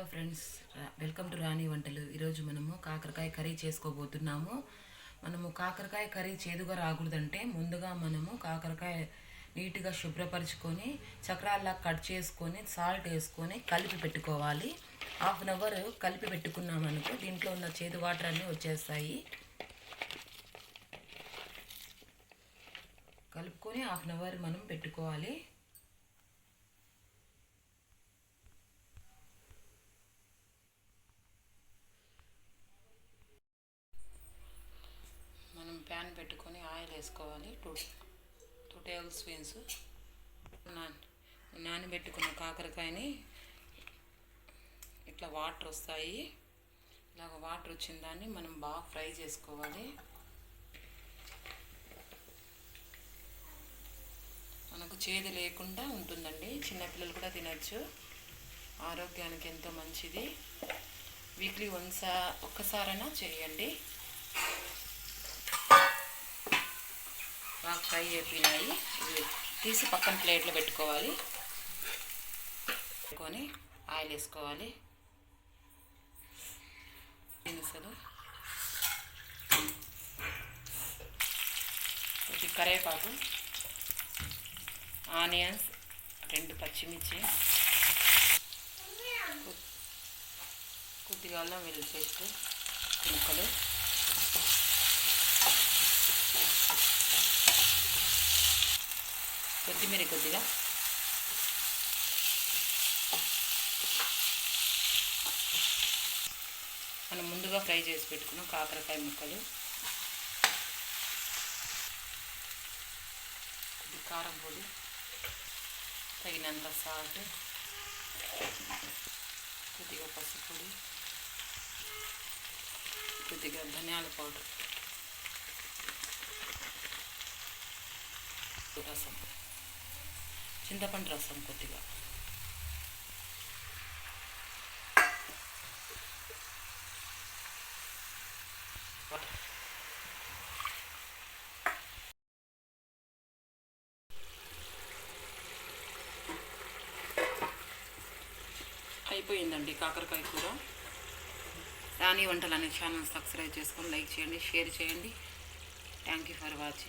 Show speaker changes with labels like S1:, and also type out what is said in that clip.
S1: Hello friends welcome to Rani వంటలు. ఈరోజు మనము కాకరకాయ కర్రీ చేసుకోబోతున్నాము. మనము కాకరకాయ కర్రీ చేదుగా రాకూడదంటే ముందుగా మనము కాకరకాయ నీట్గా శుభ్రపరచుకొని చక్రాల్లా కట్ చేసుకొని సాల్ట్ వేసుకొని కలిపి పెట్టుకోవాలి. హాఫ్ అన్ అవర్ కలిపి పెట్టుకున్నామనుకో దీంట్లో ఉన్న చేదు వాటర్ అన్నీ వచ్చేస్తాయి. కలుపుకొని హాఫ్ అన్ అవర్ మనం పెట్టుకోవాలి మనం ప్యాన్ పెట్టుకొని ఆయిల్ వేసుకోవాలి. టూ టూ టేబుల్ స్పూన్స్ నానబెట్టుకున్న కాకరకాయని ఇట్లా వాటర్ వస్తాయి. ఇలాగ వాటర్ వచ్చిన దాన్ని మనం బాగా ఫ్రై చేసుకోవాలి. మనకు చేదు లేకుండా ఉంటుందండి. చిన్నపిల్లలు కూడా తినచ్చు. ఆరోగ్యానికి ఎంతో మంచిది. వీక్లీ వన్సా ఒక్కసారైనా చేయండి. బాగా ఫ్రై అయిపోయినాయి. తీసి పక్కన ప్లేట్లో పెట్టుకోవాలి. పెట్టుకొని ఆయిల్ వేసుకోవాలి. దినుసులు. కొద్ది కరివేపాకు. ఆనియన్స్ రెండు పచ్చిమిర్చి. కొద్దిగా అల్లం వెల్లుల్లి పేస్ట్ ముక్కలు కొత్తిమీర కొద్దిగా. మనం ముందుగా ఫ్రై చేసి పెట్టుకున్నాం కాకరకాయ ముక్కలు. కొద్ది కారం పొడి తగినంత సాల్ట్ కొద్దిగా పసుపొడి కొద్దిగా ధనియాల పౌడర్ రసం. చింతపండు రసం కొద్దిగా. అయిపోయిందండి కాకరకాయ కూర. రాణి వంటలు అనే ఛానల్ సబ్స్క్రైబ్ చేసుకొని లైక్ చేయండి షేర్ చేయండి. Thank you for watching